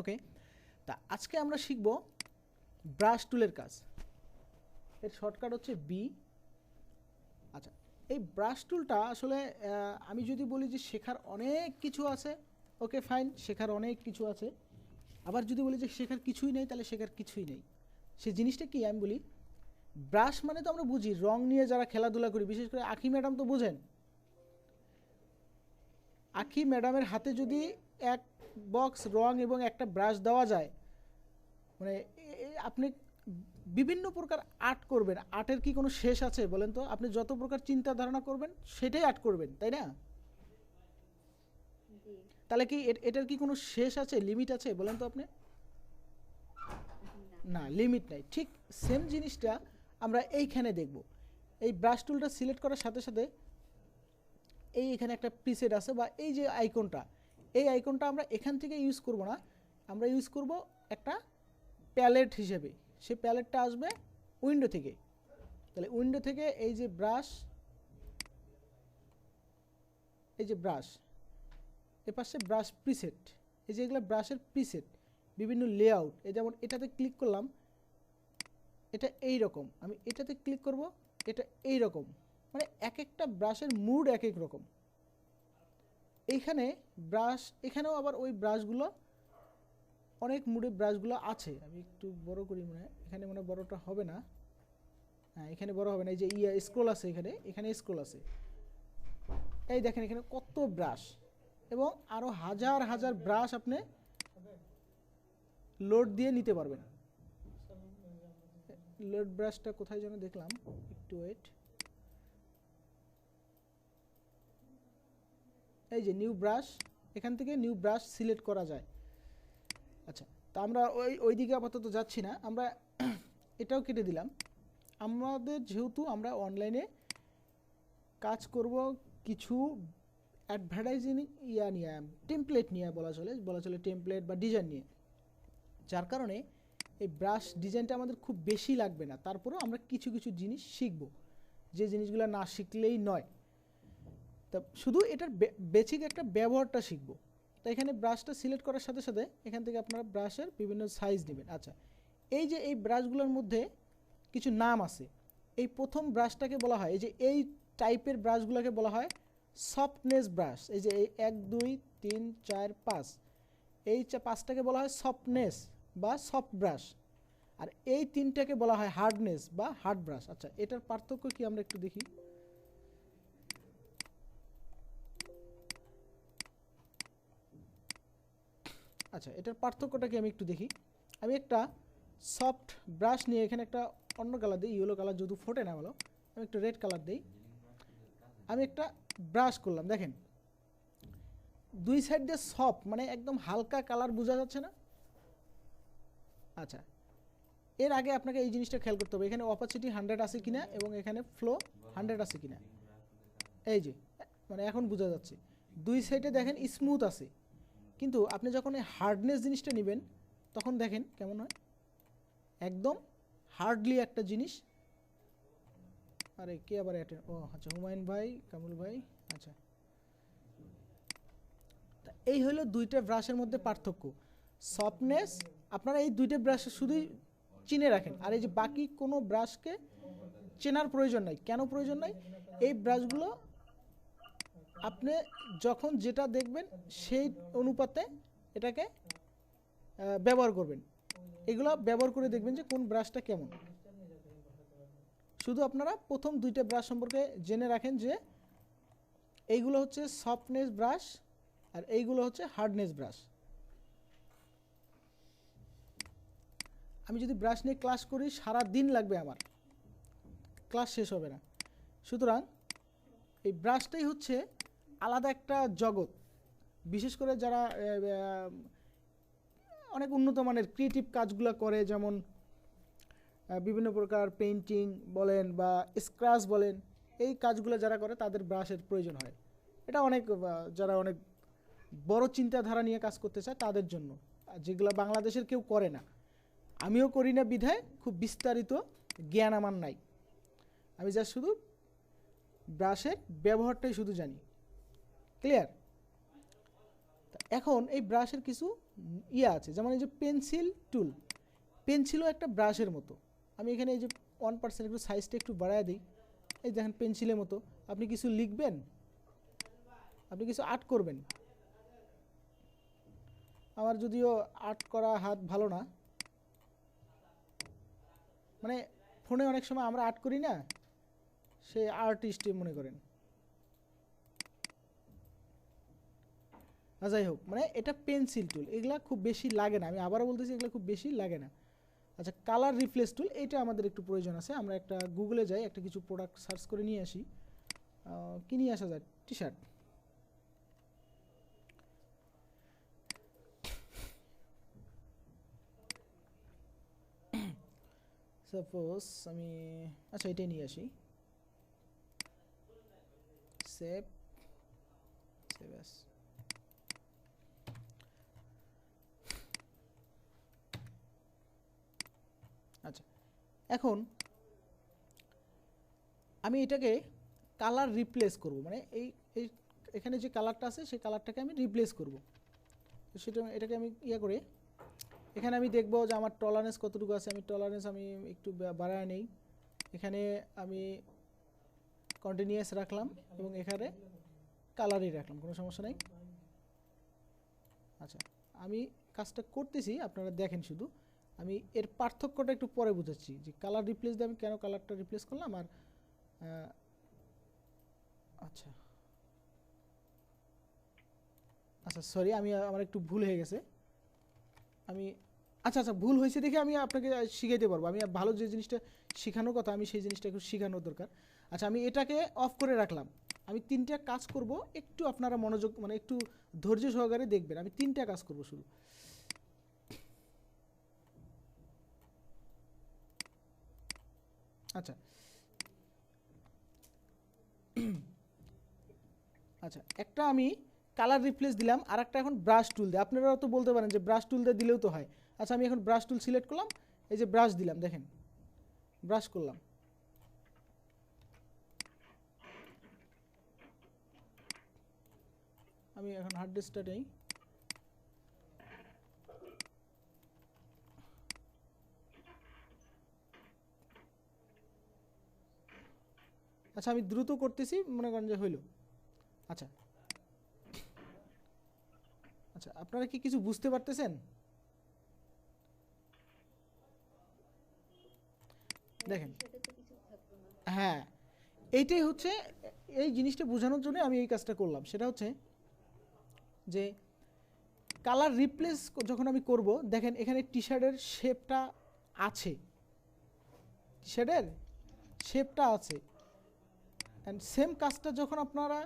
ওকে তা আজকে আমরা শিখব ব্রাশ টুলের কাজ। এর শর্টকাট হচ্ছে বি আচ্ছা এই ব্রাশ টুলটা আসলে আমি যদি বলি যে শেখার অনেক কিছু আছে ওকে ফাইন শেখার অনেক কিছু আছে। আবার যদি বলি যে শেখার কিছুই নেই, তাহলে শেখার কিছুই নেই। সে জিনিসটা কি? আমি বলি, ব্রাশ মানে তো আমরা বুঝি, রং নিয়ে যারা খেলাধুলা করি, বিশেষ করে আখি ম্যাডাম তো বোঝেন। আখি ম্যাডামের হাতে যদি এক বক্স রং এবং একটা ব্রাশ দেওয়া যায় মানে আপনি বিভিন্ন প্রকার আর্ট করবেন। আর্টের কি কোনো শেষ আছে বলেন তো? আপনি যত প্রকার চিন্তা ধারণা করবেন, সেটাই আর্ট করবেন, তাই না? তাহলে কি এটার কি কোনো শেষ আছে লিমিট আছে বলেন তো আপনি? না না লিমিট নাই। ঠিক সেম জিনিসটা আমরা এইখানে দেখব। এই ব্রাশ টুলটা সিলেক্ট করার সাথে সাথে এই এখানে একটা প্রিসেট আছে বা এই যে আইকনটা এই আইকনটা আমরা এখান থেকে ইউজ করব না। আমরা ইউজ করব একটা প্যালেট হিসেবে। সেই প্যালেটটা আসবে উইন্ডো থেকে। তাহলে উইন্ডো থেকে এই যে ব্রাশ এই যে ব্রাশ এ পাশে ব্রাশ প্রিসেট এই যে এগুলো ব্রাশের প্রিসেট বিভিন্ন লেআউট এই যেমন এটাতে ক্লিক করলাম, এটা এই রকম আমি এটাতে ক্লিক করব, এটা এই রকম মানে এক একটা ব্রাশের মুড এক এক রকম। এইখানে ব্রাশ এখানেও আবার ওই ব্রাশগুলো অনেক মুডে ব্রাশগুলো আছে। আমি একটু বড় করি মনে হয়। এখানে মনে বড়টা হবে না। হ্যাঁ এখানে বড় হবে না। এই যে ইয়া স্ক্রোল আছে এখানে। এখানে স্ক্রোল আছে। এই দেখেন এখানে কত ব্রাশ এবং আরও হাজার হাজার ব্রাশ আপনি লোড দিয়ে নিতে পারবেন। লোড ব্রাশটা কোথায় যেন দেখলাম। একটু ওয়েট এই যে নিউ ব্রাশ এখান থেকে নিউ ব্রাশ সিলেক্ট করা যায়। আচ্ছা তা আমরা ওই ওই দিকে আপাতত যাচ্ছি না। আমরা এটাও কেটে দিলাম। আমাদের যেহেতু আমরা অনলাইনে কাজ করব কিছু অ্যাডভার্টাইজিং ইয়া নিয়ে টেমপ্লেট নিয়ে বলা চলে বলা চলে টেমপ্লেট বা ডিজাইন নিয়ে। যার কারণে এই ব্রাশ ডিজাইনটা আমাদের খুব বেশি লাগবে না। তারপরেও আমরা কিছু কিছু জিনিস শিখব। যে জিনিসগুলো না শিখলেই নয়। তা শুধু এটার বেসিক একটা ব্যবহারটা শিখব। তো এখানে ব্রাশটা সিলেক্ট করার সাথে সাথে এখান থেকে আপনারা ব্রাশের বিভিন্ন সাইজ নেবেন। আচ্ছা এই যে এই ব্রাশগুলোর মধ্যে কিছু নাম আছে, এই প্রথম ব্রাশটাকে বলা হয়, এই যে এই টাইপের ব্রাশগুলোকে বলা হয় সফটনেস ব্রাশ এই যে এই এক, দুই, তিন, চার, পাঁচ, এই পাঁচটাকে বলা হয় সফটনেস বা সফট ব্রাশ আর এই তিনটাকে বলা হয় হার্ডনেস বা হার্ড ব্রাশ আচ্ছা এটার পার্থক্য কি আমরা একটু দেখি? আচ্ছা এটার পার্থক্যটা কি আমি একটু দেখি? আমি একটা সফট ব্রাশ নিয়ে এখানে একটা অন্য কালার দিই ইয়েলো কালার যেহেতু ফোটে না ভালো, আমি একটু রেড কালার দিই। আমি একটা ব্রাশ করলাম, দেখেন। দুই সাইড দিয়ে সফট মানে একদম হালকা কালার বোঝা যাচ্ছে না? আচ্ছা এর আগে আপনাকে এই জিনিসটা খেয়াল করতে হবে, এখানে অপারচুনিটি হান্ড্রেড আছে কিনা এবং এখানে ফ্লো হান্ড্রেড আছে কিনা? এই যে মানে এখন বোঝা যাচ্ছে। দুই সাইডে দেখেন স্মুথ আছে। কিন্তু আপনি যখন এই হার্ডনেস জিনিসটা নেবেন, তখন দেখেন কেমন হয়। একদম হার্ডলি একটা জিনিস। আরে, কে আবার অ্যাটেন্ড ও আচ্ছা হুমায়ুন ভাই, কামরুল ভাই আচ্ছা। তা এই হলো দুইটা ব্রাশের মধ্যে পার্থক্য। সফটনেস আপনারা এই দুইটা ব্রাশ শুধুই চিনে রাখেন। আর এই যে বাকি কোনো ব্রাশকে চেনার প্রয়োজন নাই। কেন প্রয়োজন নাই? এই ব্রাশগুলো আপনি যখন যেটা দেখবেন, সেই অনুপাতে এটাকে ব্যবহার করবেন। এগুলো ব্যবহার করে দেখবেন যে কোন ব্রাশটা কেমন। শুধু আপনারা প্রথম দুইটা ব্রাশ সম্পর্কে জেনে রাখেন যে, এইগুলো হচ্ছে সফটনেস ব্রাশ আর এইগুলো হচ্ছে হার্ডনেস ব্রাশ আমি যদি ব্রাশ নিয়ে ক্লাস করি, সারা দিন লাগবে আমার। ক্লাস শেষ হবে না। সুতরাং এই ব্রাশটাই হচ্ছে আলাদা একটা জগৎ। বিশেষ করে যারা অনেক উন্নত মানের ক্রিয়েটিভ কাজগুলো করে, যেমন বিভিন্ন প্রকার পেন্টিং বলেন বা স্ক্রাচ বলেন, এই কাজগুলো যারা করে তাদের ব্রাশের প্রয়োজন হয়। এটা অনেক যারা অনেক বড় চিন্তাধারা নিয়ে কাজ করতে চায় তাদের জন্য। যেগুলো বাংলাদেশের কেউ করে না। আমিও করি না বিধায় খুব বিস্তারিত জ্ঞান আমার নাই। আমি যা শুধু ব্রাশের ব্যবহারটাই শুধু জানি। ক্লিয়ার এখন এই ব্রাশের কিছু ইয়ে আছে, যেমন এই যে পেন্সিল টুল পেন্সিলও একটা ব্রাশের মতো। আমি এখানে এই যে ওয়ান পার্সেন্ট একটু সাইজটা একটু বাড়ায় দিই। এই দেখেন পেন্সিলের মতো। আপনি কিছু লিখবেন? আপনি কিছু আর্ট করবেন? আমার যদিও আর্ট করা হাত ভালো না। মানে ফোনে অনেক সময় আমরা আর্ট করি না? সে আর্টিস্টই মনে করেন। যাই হোক মানে এটা পেন্সিল টুল এগুলা খুব বেশি লাগে না। আমি আবারও বলতেছি, এগুলো খুব বেশি লাগে না। আচ্ছা কালার রিপ্লেস টুল এটা আমাদের একটু প্রয়োজন আছে। আমরা একটা গুগলে যাই, একটা কিছু প্রোডাক্ট সার্চ করে নিয়ে আসি। কি নিয়ে আসা যায়? টি শার্ট সাপোজ আমি আচ্ছা এটাই নিয়ে আসি। সেভ সেভ অ্যাস আচ্ছা এখন আমি এটাকে কালার রিপ্লেস করব। মানে এই এই এখানে যে কালারটা আছে, সেই কালারটাকে আমি রিপ্লেস করব। তো সেটা এটাকে আমি ইয়ে করে, এখানে আমি দেখব যে আমার টলারেন্স কতটুকু আছে। আমি টলারেন্স আমি একটু বাড়ায় নেই। এখানে আমি কন্টিনিউয়াস রাখলাম এবং এখানে কালারই রাখলাম, কোনো সমস্যা নেই। আচ্ছা আমি কাজটা করতেছি, আপনারা দেখেন শুধু। আমি এর পার্থক্যটা একটু পরে বুঝাচ্ছি যে কালার রিপ্লেস দিয়ে আমি কেন কালারটা রিপ্লেস করলাম আর আচ্ছা। আচ্ছা সরি আমি, আমার একটু ভুল হয়ে গেছে। আমি আচ্ছা আচ্ছা ভুল হয়েছে দেখে আমি আপনাকে শিখাইতে পারব। আমি ভালো যে জিনিসটা শেখানোর কথা, আমি সেই জিনিসটা একটু শেখানোর দরকার। আচ্ছা আমি এটাকে অফ করে রাখলাম। আমি তিনটা কাজ করব, একটু আপনারা মনোযোগ মানে একটু ধৈর্য সহকারে দেখবেন। আমি তিনটা কাজ করব শুধু। আচ্ছা। আচ্ছা একটা আমি কালার রিপ্লেস দিলাম আর একটা এখন ব্রাশ টুল দিয়ে। আপনারাও তো বলতে পারেন যে ব্রাশ টুল দিয়ে দিলেও তো হয়। আচ্ছা আমি এখন ব্রাশ টুল সিলেক্ট করলাম, এই যে ব্রাশ দিলাম, দেখেন। ব্রাশ করলাম। আমি এখন হার্ড ডিস্কটা নেই আচ্ছা আমি দ্রুত করতেছি, মনে করেন যে হইল। আচ্ছা। আচ্ছা আপনারা কি কিছু বুঝতে পারতেছেন? দেখেন। হ্যাঁ এইটাই হচ্ছে, এই জিনিসটা বোঝানোর জন্য আমি এই কাজটা করলাম। সেটা হচ্ছে যে, কালার রিপ্লেস যখন আমি করব, দেখেন এখানে টি শার্টের শেপটা আছে। টি শার্টের শেপটা আছে। অ্যান্ড সেম কাজটা যখন আপনারা,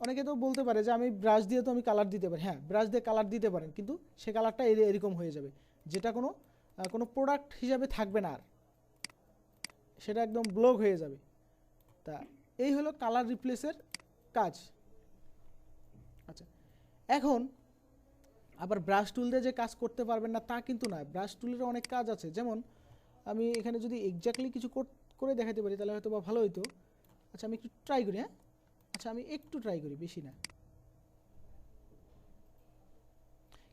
অনেকে তো বলতে পারে যে আমি ব্রাশ দিয়ে তো আমি কালার দিতে পারি। হ্যাঁ ব্রাশ দিয়ে কালার দিতে পারেন, কিন্তু সে কালারটা এরকম হয়ে যাবে। যেটা কোনো কোনো প্রোডাক্ট হিসাবে থাকবে না আর। সেটা একদম ব্লক হয়ে যাবে। তা এই হলো কালার রিপ্লেসের কাজ। আচ্ছা এখন আবার ব্রাশ টুল দিয়ে যে কাজ করতে পারবেন না, তা কিন্তু না ব্রাশ টুলের অনেক কাজ আছে। যেমন, আমি এখানে যদি এক্স্যাক্টলি কিছু করে দেখাতে পারি, তাহলে হয়তো বা ভালো হতো আচ্ছা আমি একটু ট্রাই করি হ্যাঁ? আচ্ছা আমি একটু ট্রাই করি, বেশি না।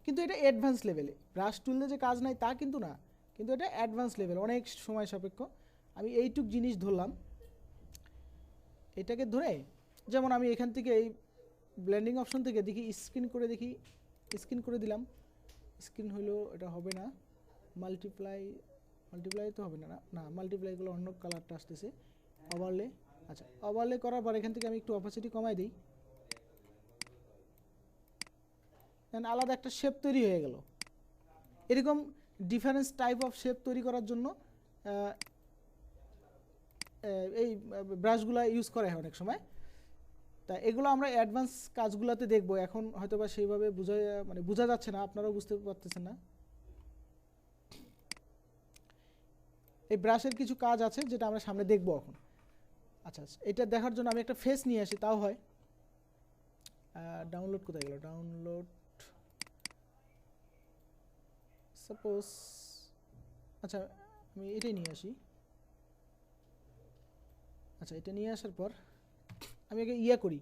কিন্তু এটা অ্যাডভান্স লেভেলে ব্রাশ টুল যে কাজ নাই, তা কিন্তু না। কিন্তু এটা অ্যাডভান্স লেভেল অনেক সময় সাপেক্ষ। আমি এইটুক জিনিস ধরলাম। এটাকে ধরে, যেমন আমি এখান থেকে এই ব্লেন্ডিং অপশন থেকে দেখি স্ক্রিন করে দেখি। স্ক্রিন করে দিলাম। স্ক্রিন হইল, এটা হবে না। মাল্টিপ্লাই মাল্টিপ্লাই তো হবে না না না মাল্টিপ্লাইগুলো অন্য কালারটা আসতেছে। ওভারলে আচ্ছা ওভারলে করার পর এখান থেকে আমি একটু অপাসিটি কমাই দিই। Then আলাদা একটা শেপ তৈরি হয়ে গেল। এরকম ডিফারেন্স টাইপ অফ শেপ তৈরি করার জন্য এই ব্রাশগুলো ইউজ করা হয় অনেক সময়। তা এগুলো আমরা অ্যাডভান্স কাজগুলোতে দেখব। এখন হয়তো বা সেইভাবে বোঝা মানে বোঝা যাচ্ছে না, আপনারাও বুঝতে পারতেছেন না। এই ব্রাশের কিছু কাজ আছে যেটা আমরা সামনে দেখব এখন। আচ্ছা এটা দেখার জন্য আমি একটা ফেস নিয়ে আসি, তাও হয়। ডাউনলোড কোথায় গেল? ডাউনলোড সাপোজ আচ্ছা আমি এটাই নিয়ে আসি। আচ্ছা এটা নিয়ে আসার পর আমি আগে ইয়ে করি।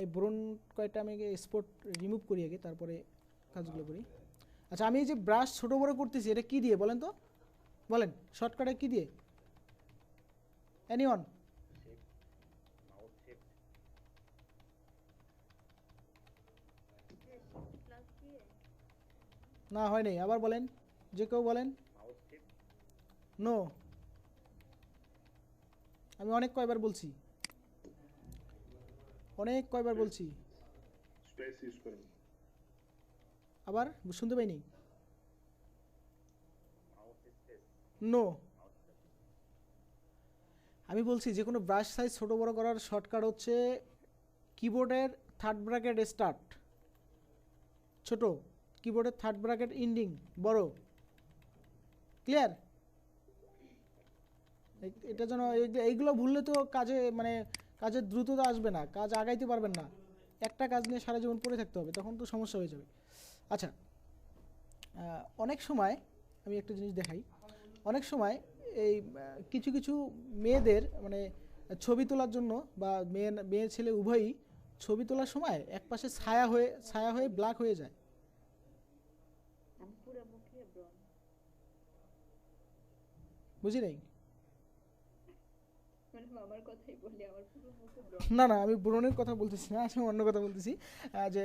এই ব্রোন কয়েকটা আমি আগে স্পট রিমুভ করি আগে, তারপরে কাজগুলো করি। আচ্ছা আমি এই যে ব্রাশ ছোট বড় করতেছি, এটা কি দিয়ে বলেন তো? বলেন শর্টকাটে কি দিয়ে? এনি না, হয় নাই। আবার বলেন। যে কেউ বলেন। নো আমি অনেক কয়বার বলছি। অনেক কয়বার বলছি। আবার শুনতে পাইনি। নো আমি বলছি, যে কোনো ব্রাশ সাইজ ছোট বড় করার শর্টকাট হচ্ছে কিবোর্ডের থার্ড ব্র্যাকেট স্টার্ট ছোট কিবোর্ডের থার্ড ব্র্যাকেট ইন্ডিং বড়। ক্লিয়ার এটা যেন এই- এইগুলো ভুললে তো কাজে মানে কাজের দ্রুততা আসবে না, কাজ আগাইতে পারবেন না। একটা কাজ নিয়ে সারা জীবন পড়ে থাকতে হবে, তখন তো সমস্যা হয়ে যাবে। আচ্ছা অনেক সময়, আমি একটা জিনিস দেখাই। অনেক সময় এই কিছু কিছু মেয়েদের মানে ছবি তোলার জন্য বা মেয়ে মেয়ে, ছেলে উভয়ই ছবি তোলার সময় এক পাশে ছায়া হয়ে ছায়া হয়ে ব্ল্যাক হয়ে যায়। বুঝি নাই? মানে না না আমি ব্রণের কথা বলতেছি না আমি অন্য কথা বলতেছি। যে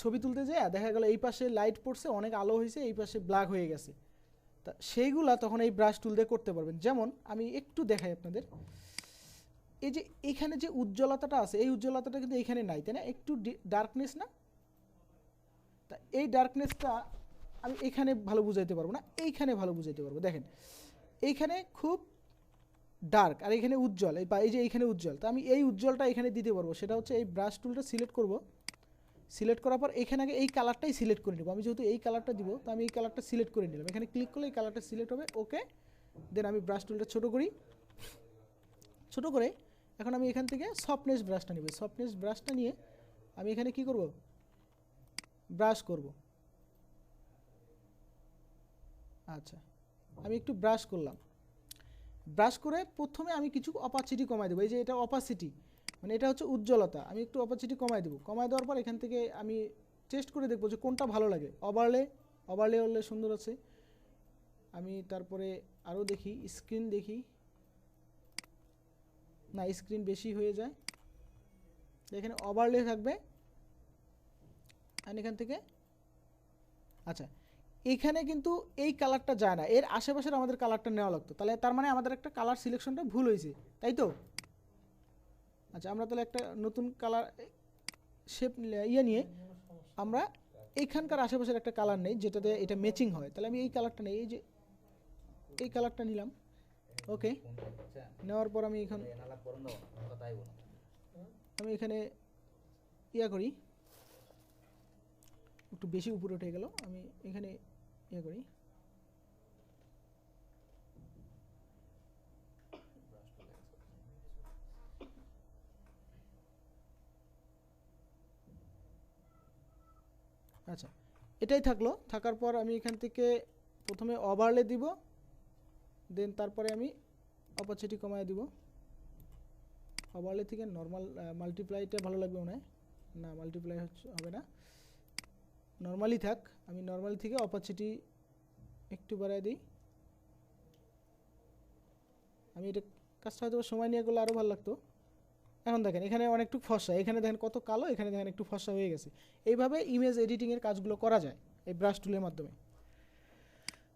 ছবি তুলতে যায় দেখা গেল এই পাশে লাইট পড়ছে অনেক আলো হয়েছে এই পাশে ব্ল্যাক হয়ে গেছে। তা সেইগুলা তখন এই ব্রাশ টুল দিয়ে করতে পারবেন। যেমন আমি একটু দেখাই আপনাদের। এই যে এখানে যে উজ্জ্বলতাটা আছে, এই উজ্জ্বলতাটা কিন্তু এখানে নাই, তাই না? একটু ডার্কনেস না? তা এই ডার্কনেসটা আমি এখানে ভালো বুঝাইতে পারব না, এইখানে ভালো বুঝাইতে পারব। দেখেন, এইখানে খুব ডার্ক আর এখানে উজ্জ্বল, এই বা এই যে এইখানে উজ্জ্বল, তা আমি এই উজ্জ্বলটা এখানে দিতে পারব। সেটা হচ্ছে এই ব্রাশ টুলটা সিলেক্ট করব। সিলেক্ট করার পর এখানে আগে এই কালারটাই সিলেক্ট করে নেব। আমি যেহেতু এই কালারটা দিব, তো আমি এই কালারটা সিলেক্ট করে নিলাম। এখানে ক্লিক করলে এই কালারটা সিলেক্ট হবে ওকে দেন আমি ব্রাশ টুলটা ছোটো করি। ছোটো করে এখন আমি এখান থেকে সফটনেস ব্রাশটা নিব। সফটনেস ব্রাশটা নিয়ে আমি এখানে কি করব? ব্রাশ করব। আচ্ছা আমি একটু ব্রাশ করলাম। ব্রাশ করে প্রথমে আমি কিছু অপাসিটি কমাই দেবো। এই যে এটা অপাসিটি মানে এটা হচ্ছে উজ্জ্বলতা। আমি একটু অপাসিটি কমাই দেবো। কমাই দেওয়ার পর এখান থেকে আমি টেস্ট করে দেখব যে কোনটা ভালো লাগে। ওভারলে ওভারলে হলে সুন্দর আছে। আমি তারপরে আরও দেখি স্ক্রিন দেখি। না স্ক্রিন বেশি হয়ে যায়। এখানে ওভারলে থাকবে। আর এখান থেকে আচ্ছা এখানে কিন্তু এই কালারটা যায় না। এর আশেপাশের আমাদের কালারটা নেওয়া লাগতো। তাহলে তার মানে আমাদের একটা কালার সিলেকশনটা ভুল হয়েছে, তাই তো? আচ্ছা আমরা তাহলে একটা নতুন কালার শেপ ইয়ে নিয়ে আমরা এইখানকার আশেপাশের একটা কালার নেই, যেটাতে এটা ম্যাচিং হয়। তাহলে আমি এই কালারটা নেই, এই যে এই কালারটা নিলাম। ওকে নেওয়ার পর আমি এখন আমি এখানে ইয়া করি। একটু বেশি উপরে উঠে গেল। আমি এখানে ইয়ে করি। আচ্ছা এটাই থাকল। থাকার পর আমি এখান থেকে প্রথমে ওভারলে দিব। দেন তারপরে আমি অপরচুনিটি কমায় দিব। ওভারলে থেকে নর্মাল মাল্টিপ্লাইটা ভালো লাগবে মনে না মাল্টিপ্লাই হচ্ছে, হবে না। নর্মালি থাক, আমি নর্মালি থেকে অপারচুনিটি একটু বাড়ায় দিই। আমি এটা কাজটা হয়তো সময় নিয়ে করলে আরও ভালো লাগতো। এখন দেখেন, এখানে অনেকটু ফসা, এখানে দেখেন কত কালো, এখানে দেখেন একটু ফসা হয়ে গেছে। এইভাবে ইমেজ এডিটিংয়ের কাজগুলো করা যায় এই ব্রাশ টুলের মাধ্যমে।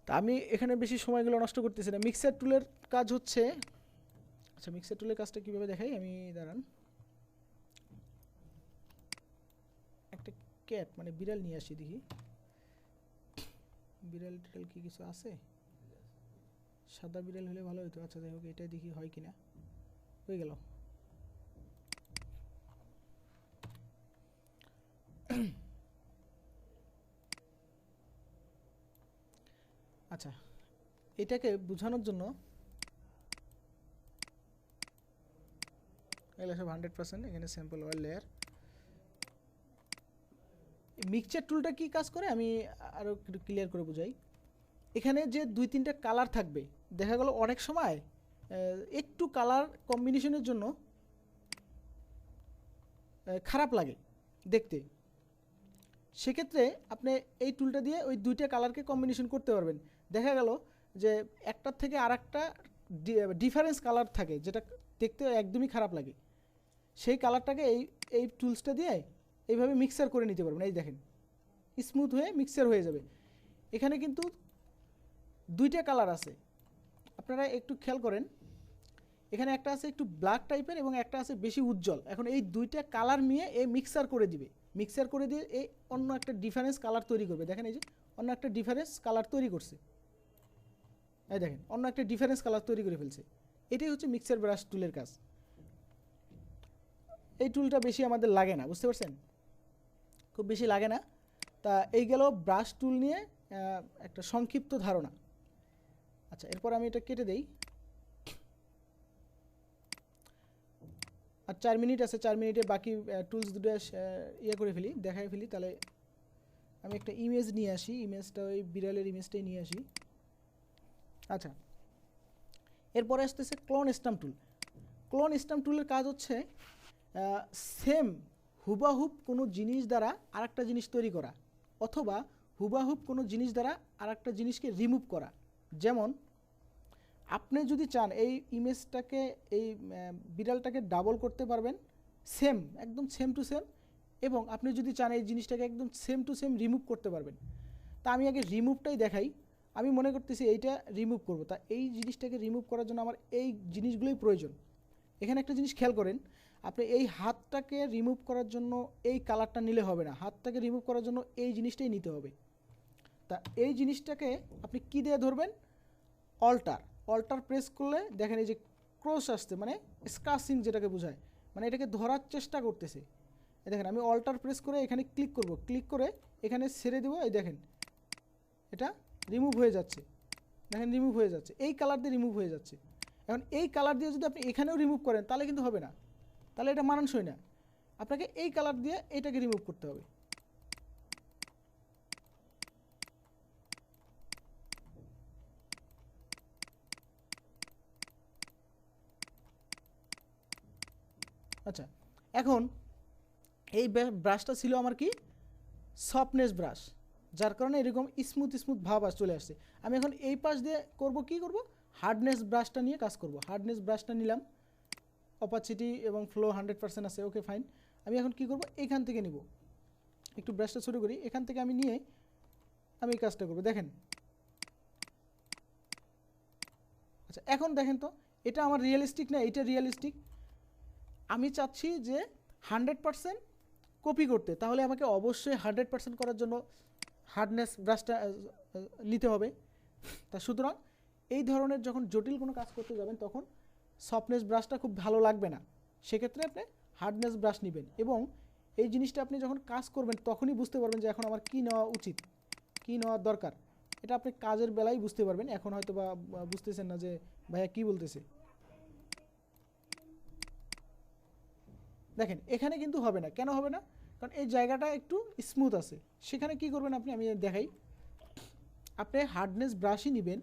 তা আমি এখানে বেশি সময়গুলো নষ্ট করতেছি না। মিক্সার টুলের কাজ হচ্ছে আচ্ছা মিক্সার টুলের কাজটা কীভাবে দেখাই? আমি, দাঁড়ান। একটা ক্যাট মানে বিড়াল নিয়ে আসি দেখি। বিড়াল টিড়াল কি কিছু আছে? সাদা বিড়াল হলে ভালো হতো আচ্ছা যাই হোক এটাই দেখি হয় কিনা। হয়ে গেল। আচ্ছা এটাকে বোঝানোর জন্য সব হান্ড্রেড পার্সেন্ট এখানে স্যাম্পল ওয়ার লেয়ার মিক্সচার টুলটা কি কাজ করে? আমি আরও একটু ক্লিয়ার করে বুঝাই। এখানে যে দুই তিনটা কালার থাকবে, দেখা গেল অনেক সময় একটু কালার কম্বিনেশনের জন্য খারাপ লাগে দেখতে। সেক্ষেত্রে আপনি এই টুলটা দিয়ে ওই দুইটা কালারকে কম্বিনেশন করতে পারবেন। দেখা গেল যে একটার থেকে আর একটা ডিফারেন্স কালার থাকে, যেটা দেখতে একদমই খারাপ লাগে। সেই কালারটাকে এই এই টুলসটা দিয়ে এইভাবে মিক্সার করে নিতে পারবেন। এই দেখেন স্মুথ হয়ে মিক্সার হয়ে যাবে। এখানে কিন্তু দুইটা কালার আছে। আপনারা একটু খেয়াল করেন, এখানে একটা আছে একটু ব্ল্যাক টাইপের এবং একটা আছে বেশি উজ্জ্বল। এখন এই দুইটা কালার নিয়ে এ মিক্সার করে দিবে। মিক্সার করে দিয়ে এই অন্য একটা ডিফারেন্স কালার তৈরি করবে। দেখেন এই যে, অন্য একটা ডিফারেন্স কালার তৈরি করছে। এই দেখেন, অন্য একটা ডিফারেন্স কালার তৈরি করে ফেলছে। এটাই হচ্ছে মিক্সার ব্রাশ টুলের কাজ। এই টুলটা বেশি আমাদের লাগে না, বুঝতে পারছেন? খুব বেশি লাগে না। তা এই গেল ব্রাশ টুল নিয়ে একটা সংক্ষিপ্ত ধারণা। আচ্ছা এরপর আমি এটা কেটে দেই। আর চার মিনিট আছে, চার মিনিটে বাকি টুলস দুটো ইয়ে করে ফেলি দেখাই ফেলি। তাহলে আমি একটা ইমেজ নিয়ে আসি ইমেজটা ওই বিড়ালের ইমেজটাই নিয়ে আসি। আচ্ছা। এরপরে আসতেছে clone stamp tool clone stamp টুলের কাজ হচ্ছে সেম হুবাহুব কোনো জিনিস দ্বারা আরেকটা জিনিস তৈরি করা অথবা হুবাহুব কোনো জিনিস দ্বারা আরেকটা জিনিসকে রিমুভ করা। যেমন, আপনি যদি চান এই ইমেজটাকে, এই বিড়ালটাকে ডাবল করতে পারবেন সেম একদম সেম টু সেম এবং আপনি যদি চান এই জিনিসটাকে একদম সেম টু সেম রিমুভ করতে পারবেন। তা আমি আগে রিমুভটাই দেখাই। আমি মনে করতেছি এইটা রিমুভ করব। তা এই জিনিসটাকে রিমুভ করার জন্য আমার এই জিনিসগুলোই প্রয়োজন। এখানে একটা জিনিস খেয়াল করেন, আপনি এই হাতটাকে রিমুভ করার জন্য এই কালারটা নিলে হবে না। হাতটাকে রিমুভ করার জন্য এই জিনিসটাই নিতে হবে। তা এই জিনিসটাকে আপনি কী দিয়ে ধরবেন? অল্টার অল্টার প্রেস করলে দেখেন এই যে ক্রস আসতে মানে স্কাসিং যেটাকে বোঝায় মানে এটাকে ধরার চেষ্টা করতেছে। এই দেখেন, আমি অল্টার প্রেস করে এখানে ক্লিক করব। ক্লিক করে এখানে ছেড়ে দেবো, এই দেখেন, এটা রিমুভ হয়ে যাচ্ছে। দেখেন রিমুভ হয়ে যাচ্ছে। এই কালার দিয়ে রিমুভ হয়ে যাচ্ছে। এখন এই কালার দিয়ে যদি আপনি এখানেও রিমুভ করেন, তাহলে কিন্তু হবে না। তাহলে এটা মানানসই না। আপনাকে এই কালার দিয়ে এটাকে রিমুভ করতে হবে। আচ্ছা এখন এই ব্রাশটা ছিল আমার কি? সফটনেস ব্রাশ যার কারণে এরকম স্মুথ স্মুথ ভাব চলে আসছে। আমি এখন এই পাশ দিয়ে করব, কি করব? হার্ডনেস ব্রাশটা নিয়ে কাজ করব। হার্ডনেস ব্রাশটা নিলাম। অপারচিটি এবং ফ্লো হান্ড্রেড পার্সেন্ট আছে ওকে ফাইন আমি এখন কি করব? এখান থেকে নিব। একটু ব্রাশটা শুরু করি। এখান থেকে আমি নিয়ে আমি এই কাজটা করব। দেখেন। আচ্ছা এখন দেখেন তো, এটা আমার রিয়েলিস্টিক না? এটা রিয়েলিস্টিক আমি চাচ্ছি যে হান্ড্রেড পারসেন্ট কপি করতে। তাহলে আমাকে অবশ্যই হান্ড্রেড পারসেন্ট করার জন্য হার্ডনেস ব্রাশটা নিতে হবে। তা সুতরাং এই ধরনের যখন জটিল কোনো কাজ করতে যাবেন, তখন সফটনেস ব্রাশটা খুব ভালো লাগবে না। সেক্ষেত্রে আপনি হার্ডনেস ব্রাশ নেবেন এবং এই জিনিসটা আপনি যখন কাজ করবেন, তখনই বুঝতে পারবেন যে এখন আমার কী নেওয়া উচিত, কী নেওয়া দরকার। এটা আপনি কাজের বেলায় বুঝতে পারবেন, এখন হয়তো বা বুঝতেছেন না যে ভাইয়া কী বলতেছে। দেখেন, এখানে কিন্তু হবে না। কেন হবে না? কারণ এই জায়গাটা একটু স্মুথ আছে। সেখানে কি করবেন আপনি? আমি দেখাই। আপনি হার্ডনেস ব্রাশই নেবেন।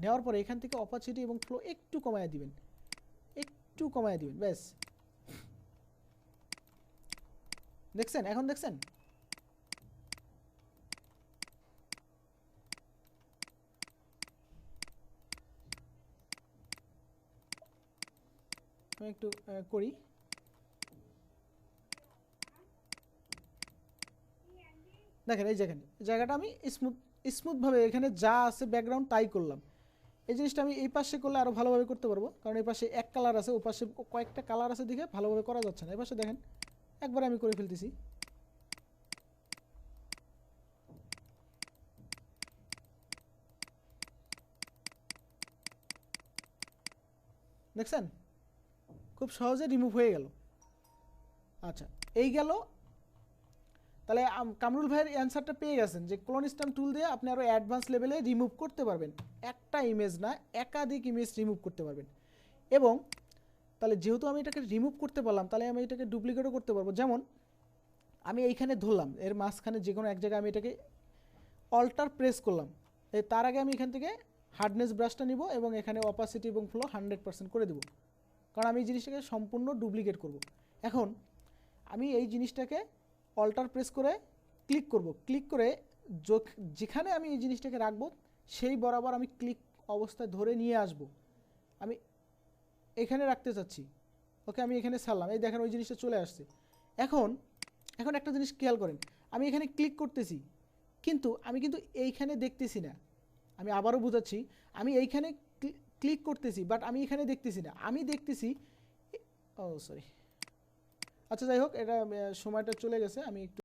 নেওয়ার পরে এখান থেকে অপারচুনিটি এবং ফ্লো একটু কমায় দিবেন। একটু কমায় দিবেন, ব্যাস। দেখছেন? এখন দেখছেন? একটু করি। দেখেন, এই দেখেন জায়গাটা আমি স্মুথ স্মুথভাবে এখানে যা আছে ব্যাকগ্রাউন্ড তাই করলাম। এই জিনিসটা আমি এই পাশে করলে আরও ভালোভাবে করতে পারব, কারণ এই পাশে এক কালার আছে, ও পাশে কয়েকটা কালার আছে দেখে ভালোভাবে করা যাচ্ছে না। এই পাশে দেখেন, একবার আমি করে ফেলতেছি। দেখছেন? খুব সহজে রিমুভ হয়ে গেল। আচ্ছা এই গেল তাহলে কামরুল ভাইয়ের অ্যান্সারটা পেয়ে গেছেন যে ক্লোনিস্টাম টুল দিয়ে আপনি আরও অ্যাডভান্স লেভেলে রিমুভ করতে পারবেন। একটা ইমেজ না, একাধিক ইমেজ রিমুভ করতে পারবেন। এবং, তাহলে যেহেতু আমি এটাকে রিমুভ করতে পারলাম, তাহলে আমি এটাকে ডুপ্লিকেটও করতে পারব। যেমন, আমি এইখানে ধরলাম, এর মাঝখানে যে কোনো এক জায়গায় আমি এটাকে অল্টার প্রেস করলাম। এই তার আগে আমি এখান থেকে হার্ডনেস ব্রাশটা নিব এবং এখানে অপাসিটি এবং ফ্লো হান্ড্রেড পার্সেন্ট করে দেবো। কারণ আমি এই জিনিসটাকে সম্পূর্ণ ডুপ্লিকেট করব। এখন, আমি এই জিনিসটাকে অল্টার প্রেস করে ক্লিক করব। ক্লিক করে যেখানে আমি এই জিনিসটাকে রাখব, সেই বরাবর আমি ক্লিক অবস্থায় ধরে নিয়ে আসব। আমি এখানে রাখতে চাচ্ছি। ওকে, আমি এখানে ছাড়লাম। এই দেখেন ওই জিনিসটা চলে আসছে। এখন এখন একটা জিনিস খেয়াল করেন। আমি এখানে ক্লিক করতেছি, কিন্তু আমি কিন্তু এইখানে দেখতেছি না। আমি আবারও বোঝাচ্ছি, আমি এইখানে ক্লিক করতেছি বাট আমি এখানে দেখতেছি না। আমি দেখতেছি, ও সরি আচ্ছা যাই হোক এটা সময়টা চলে গেছে আমি একটু